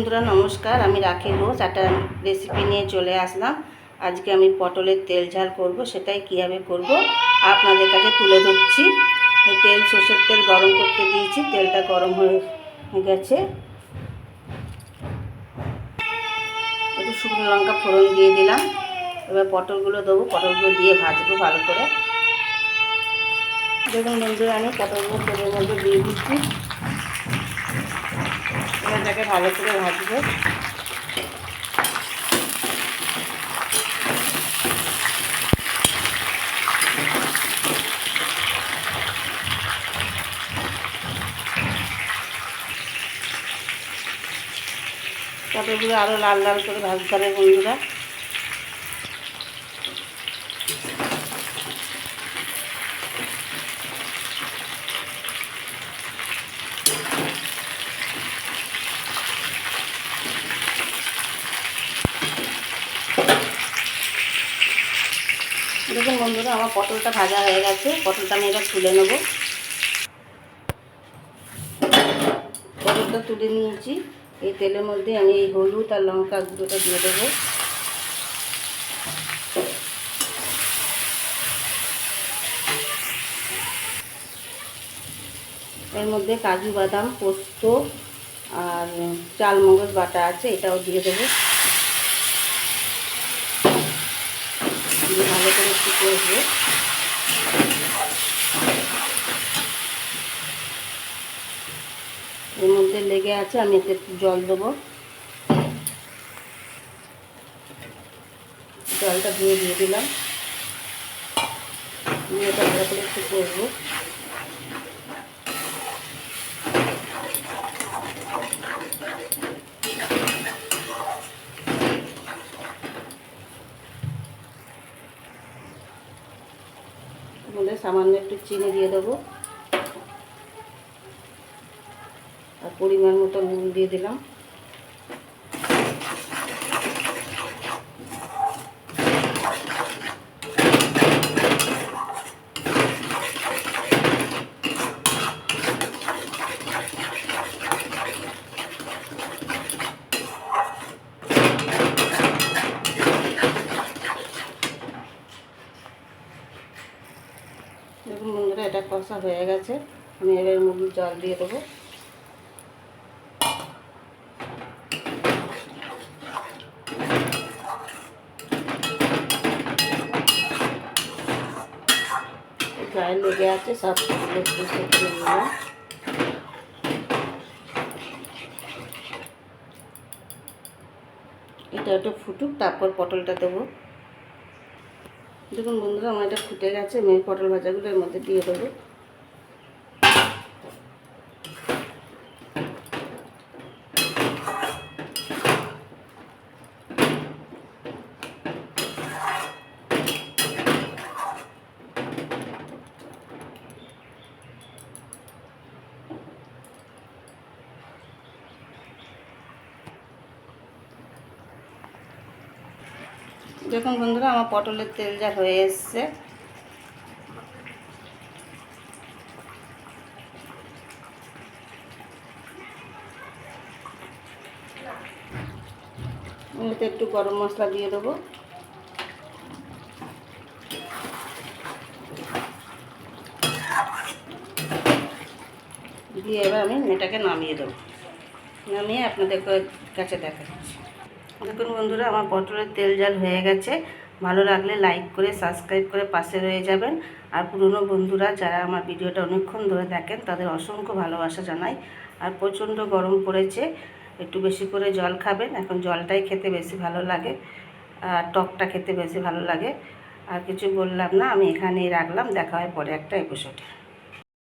বন্ধুরা, নমস্কার। আমি রাখি ঘোষ। একটা রেসিপি নিয়ে চলে আসলাম। আজকে আমি পটলের তেল ঝাল করব, সেটাই কীভাবে করব আপনাদের কাছে তুলে ধরছি। তেল, সর্ষের তেল গরম করতে দিয়েছি। তেলটা গরম হয়ে গেছে। একটু শুকনো লঙ্কা ফোড়ন দিয়ে দিলাম। এবার পটলগুলো দেবো। পটলগুলো দিয়ে ভাজবো ভালো করে। দেখুন বন্ধুরা, আমি পটলগুলো দিয়ে দিচ্ছি। এটাকে ভালো করে ভাজবো। পটলগুলো আরও লাল লাল করে ভাজতে হবে বন্ধুরা। দেখুন বন্ধুরা, আমার পটলটা ভাজা হয়ে গেছে। পটলটা আমি এবার তুলে নেব। পটলটা তুলে নিয়েছি। এই তেলের মধ্যে আমি এই হলুদ আর লঙ্কা গুঁড়োটা দিয়ে দেবো। এর মধ্যে কাজু বাদাম, পোস্ত আর চাল মগজ বাটা আছে, এটাও দিয়ে দেবো। দিয়ে ভালো করে একটু করব এর মধ্যে লেগে আছে, আমি এতে একটু জল দেবো। জলটা দিয়ে দিয়ে দিলাম। দিয়ে এটা ভালো করে একটু করব বলে সামান্য একটু চিনি দিয়ে দেবো। আর পরিমাণ মতো নুন দিয়ে দিলাম। দেখুন বন্ধুরা, এটা কষা হয়ে গেছে। আমি এবার মুরগির জল দিয়ে দেবো। গায়ে লেগে আছে, সব এটা একটু ফুটুক, তারপর পটলটা দেবো। দেখুন বন্ধুরা আমার এটা ফুটে গেছে আমি পটল ভাজাগুলো এর মধ্যে দিয়ে দেবো। দেখুন বন্ধুরা, আমার পটলের তেল যা হয়ে এসছে। এতে একটু গরম মশলা দিয়ে দেবো। দিয়ে এবার আমি মেয়েটাকে নামিয়ে দেবো। নামিয়ে আপনাদের কাছে দেখাচ্ছি। দেখুন বন্ধুরা, আমার পটলের তেল জাল হয়ে গেছে। ভালো লাগলে লাইক করে সাবস্ক্রাইব করে পাশে রয়ে যাবেন। আর পুরনো বন্ধুরা, যারা আমার ভিডিওটা অনেকক্ষণ ধরে দেখেন, তাদের অসংখ্য ভালোবাসা জানাই। আর প্রচণ্ড গরম পড়েছে, একটু বেশি করে জল খাবেন। এখন জলটাই খেতে বেশি ভালো লাগে, আর টকটা খেতে বেশি ভালো লাগে। আর কিছু বললাম না, আমি এখানেই রাখলাম, দেখা হয় পরে একটা এপিসোডে